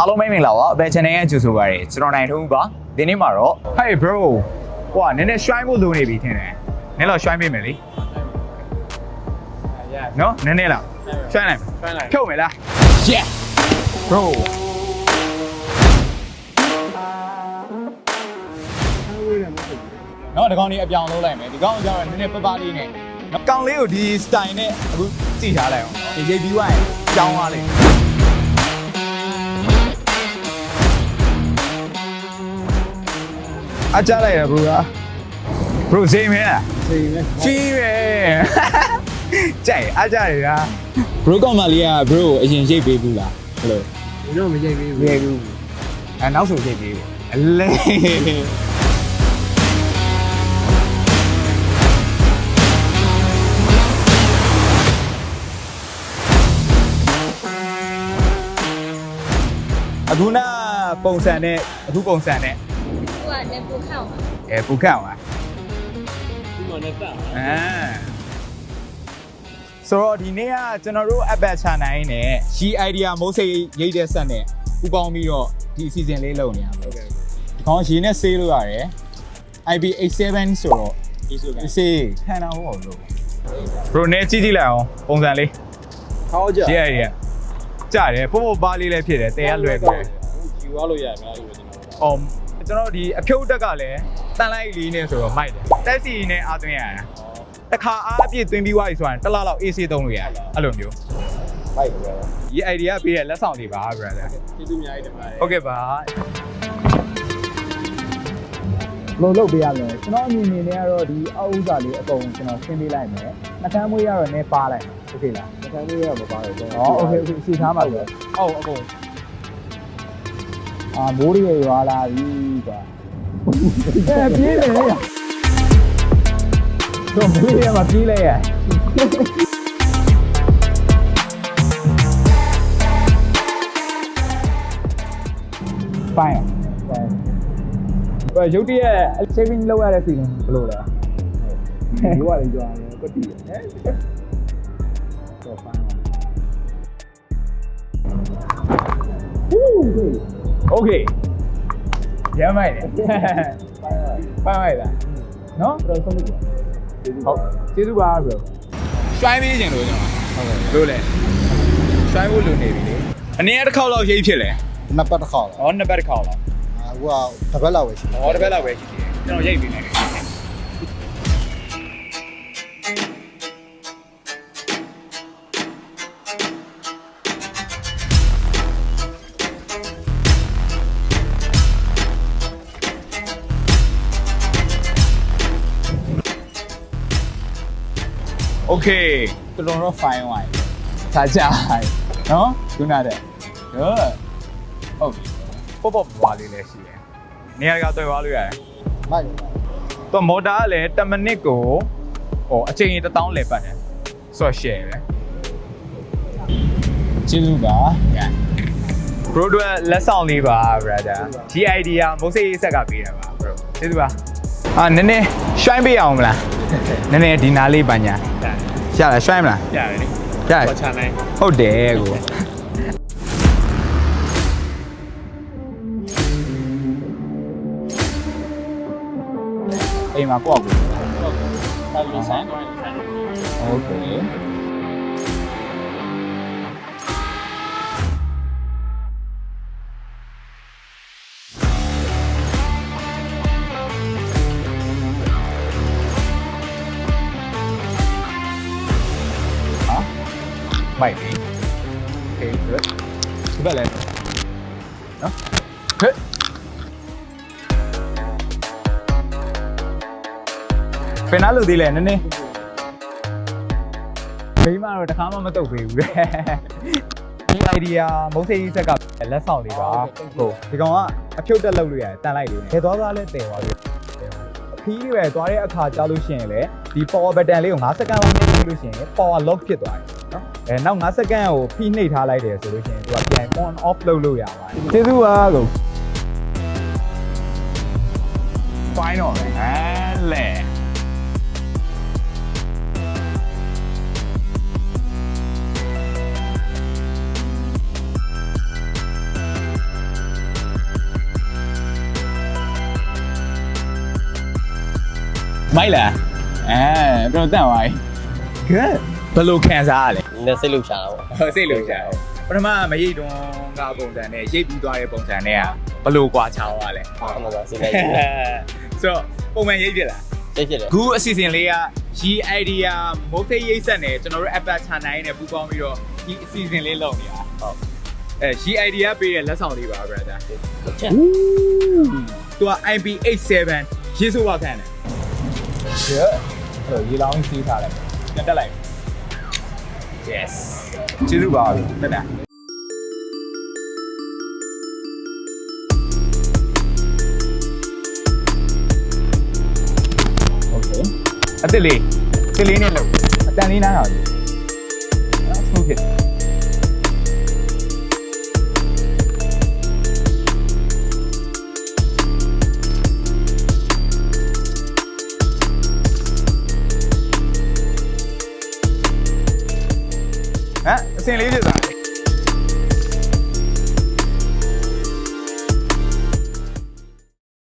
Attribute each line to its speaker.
Speaker 1: အားလုံးမိတ်မင်္ဂလာပါအဘယ် channel ရဲ့ကြိုဆိုပါရစေကျွန်တော်နိုင်ထုံးပါဒီနေ့မှာတော့ Hey bro ဟိုကနည်းနည်း shine ဖို့လိုနေပြီထင်တယ်နည်းတော့ shine ပေးမယ်လေနော်နည်းနည်းလား shine လိုက်
Speaker 2: Shine လိုက်
Speaker 1: ဖြုတ်မယ်လား Yeah bro နော်ဒီကောင်လေးအပြောင်လုံးလိုက်မယ်ဒီကောင်ကကျတော့နည်းနည်းပပလေးနဲ့နော်ကောင်လေးကိုဒီ style နဲ့အခုကြည့်ထားလိုက်အောင်ဒီရိပ်ပြီးွားရင်ကြောင်းသွားလိမ့် အကြလိုက်ရ bro က bro စိတ်မဲလား
Speaker 2: စိတ်နဲ့
Speaker 1: ဖီးပဲကြိုက်အကြရတာ
Speaker 3: bro ကောင်မလေးက bro ကိုအရင်ရိတ်ပေးဘူးလားဘယ်လို
Speaker 2: ဒီတော့မကြိုက်ဘူး
Speaker 1: ရေဘူးအဲနောက်ဆိုချိန်ပြီးအလဲအခုနပုံစံနဲ့အခုပုံစံနဲ့
Speaker 4: သူကလည်းပိုခောက်မှာ
Speaker 1: အဲပူခန့်ပါ
Speaker 2: ဒီမှာနဲ့တက်
Speaker 1: အာဆိုတော့ဒီနေ့ကကျွန်တော်တို့ app ချနိုင်နဲ့ G idea မိုးစိတ်ရိတ်တဲ့ဆက်နဲ့ပူပေါင်းပြီးတော့ဒီ season လေးလုပ်နေရမှာ
Speaker 2: ဟုတ်ကဲ့
Speaker 1: ဒီကောင်ရေနဲ့ဆေးလို့ရတယ် IP87 ဆိုတော့
Speaker 3: ဒီဆိုက
Speaker 1: ဆေးဟန်နာဟုတ်လို့ bro နေကြည့်ကြည့်လိုက်အောင်ပုံစံလေး
Speaker 2: ခေါင်းကြ
Speaker 1: G idea ကြားတယ်ပို့ပို့ပါလေးလည်းဖြစ်တယ်တဲရလွယ်တယ်
Speaker 2: ယူရလို့ရတယ်မလားဒီလိုကျွန်တော်
Speaker 1: အော် ကျွန်တော်ဒီအဖြုတ်တက်ကလည်းတန်လိုက်လေးနဲ့ဆိုတော့မိုက်တယ်တက်စီနဲ့အာသွင်းရတာတခါအားအပြည့်သွင်းပြီးွားပြီဆိုရင်တစ်လားလောက် AC သုံးလို့ရတယ်အဲ့လိုမျိုး
Speaker 2: ဖိုက်ပဲ
Speaker 1: ဒီ idea ပေးတဲ့လက်ဆောင်တွေပါ brother
Speaker 2: ကျေးဇူးအများကြီးတင်ပါတယ်
Speaker 1: ဟုတ်ကဲ့ပါ
Speaker 5: ဘယ်လိုလုပ်ပေးရမလဲကျွန်တော်အမြင်မြင်နဲ့ကတော့ဒီအောက်ဥစ္စာလေးအကုန်ကျွန်တော်ရှင်းပေးလိုက်မယ်နှကမ်းမွေးရတော့နည်းပါလိုက်โอเคလား
Speaker 2: ။ခံလို့ရမှာပါတယ်ကျွန်
Speaker 5: ဟောโอเคโอเคစီထားပါလေ
Speaker 1: အော်အကုန်
Speaker 5: အာမိုးရရွာလာပြီကွာအဲပြေးတယ်ရတော့မိုးရမှာပြေးလိုက်ရပိုင်းပိုင်းဘယ်ရုပ်တရက် saving လုပ်ရတဲ့ feeling ဘယ်လိုလဲ
Speaker 2: ဒီကလေးကြွားတယ်ကွတီးတယ်
Speaker 5: တော့ပိုင်း
Speaker 1: โอเคရမ်းမိုက်တယ်ပိုင်းမိုက်လားနော်
Speaker 5: တော့ဆုံးလို့
Speaker 1: ဟုတ်ကျေးဇူးပါ bro ရွှိုင်းပေးခြင်းလို့ကျွန်တော်ဟုတ်ကဲ့လို့လေရွှိုင်းဖို့လိုနေပြီလေအနည်းတစ်ခေါက်လောက်ရိပ်ဖြစ်လေ
Speaker 2: နှစ်ပတ်တစ်ခါလား
Speaker 1: ဟောနှစ်ပတ်တစ်ခေါက်လောက်
Speaker 2: အခုကတစ်ပတ်လောက်ပဲရှိတယ်
Speaker 1: ဟောတစ်ပတ်လောက်ပဲရှိသေးတယ်ကျွန်တော်ရိပ်ပေးနေတယ် โอเค
Speaker 3: တော်တော်တော့ fine ဝိုင်း
Speaker 1: ခြားကြနော်ခုနတဲ့ဟုတ်ဟုတ်ပြီပေါ့ပေါ့ပါလေးလည်းရှိတယ်နေရာကတွေ့သွားလို့ရတယ်
Speaker 2: မိုက်
Speaker 1: တော့မော်တာကလည်း10မိနစ်ကိုဟိုအချိန်ကြီး1000လဲပတ်တယ်ဆိုတော့ share ပဲ
Speaker 3: ကျေးဇူးပါ
Speaker 1: bro တို့လက်ဆောင်လေးပါ brother GID ကမုတ်စိတ်ရေးဆက်ကပေးတာပါ bro ကျေးဇူးပါ အာနည်းနည်း shine ပေးအောင်မလားနည်းနည်းဒီနားလေးပါညာရလား shine မလား
Speaker 2: ရတယ်လေ
Speaker 1: ရတယ်
Speaker 2: ပတ်ချနိုင်
Speaker 1: ဟုတ်တယ်ကိုအိမ်မှာကိုယ့်အကူ
Speaker 2: ဆက်လို့ဆိုင်တော့ဆိုင်
Speaker 1: โอเค မိုက်ပြီ Okay good ဒီဘက်လည်းနော် good ပင်နာလို့သေးလဲနည်းနည်းမိမတော့တခါမှမတုတ်ပေးဘူးလေဒီ idea မုတ်စိတ်ဆက်ကလက်ဆောင်လေးပါဟုတ်ဒီကောင်ကအဖြုတ်တက်လုပ်လို့ရတယ်တန်လိုက်လေးနဲ့ဘယ်သွားသားလဲတည်သွားပြီအဖီးတွေပဲသွားတဲ့အခါကြားလို့ရှိရင်လေဒီ power button လေးကို5စက္ကန့်လောက်နှိပ်ပြီးလို့ရှိရင် power lock ဖြစ်သွားတယ် နော်အဲနောက်9စက္ကန့်ကိုဖိနှိပ်ထားလိုက်တယ်ဆိုလို့ရှိရင်သူကပြန် on off လုပ်လို့ရပါတယ်ကျေးဇူးပါကို final ဟန်လေမိုက်လာအဲတော့တက်သွားပြီ
Speaker 6: good
Speaker 1: ဘယ်လိုခံစားရလဲ
Speaker 2: နည်းစိတ်လှုပ်ရှားတာပေါ့
Speaker 1: ဟောစိတ်လို့ရှာတယ်ပထမမရိတ်တွန်းကပုံစံနဲ့ရိတ်ပြီးသွားတဲ့ပုံစံနဲ့ကဘယ်လိုကွာချောင်းရလဲ
Speaker 2: အမှန်တော့စိတ်လိုက်ကြည့်
Speaker 1: ဆိုတော့ပုံမှန်ရိတ်ပြလား
Speaker 2: စိတ်ဖြစ်တယ်
Speaker 1: ခုအစီအစဉ်လေးကရီ idea မုတ်သိရိတ်ဆက်နဲ့ကျွန်တော်တို့ app ချနိုင်နဲ့ပူပေါင်းပြီးတော့ဒီအစီအစဉ်လေးလုပ်နေတာဟုတ်အဲရီ idea ပေးတဲ့လက်ဆောင်လေးပါ brother
Speaker 2: ချက်
Speaker 1: သူက IP87 ရေးဆိုပါခံတယ်
Speaker 6: good အဲ့တော့ရေလောင်းကြီးစီးထားလိုက်
Speaker 1: တက်တက်လိုက် yes
Speaker 6: ကျေးဇူးပါ
Speaker 1: တက်တာ
Speaker 6: အစ်စ်လေးအစ်စ်လေးနဲ့လို့အတန်လေးနားအောင်ဟုတ်ဖြစ် ဟမ်အစင်လေးဖြစ်သွား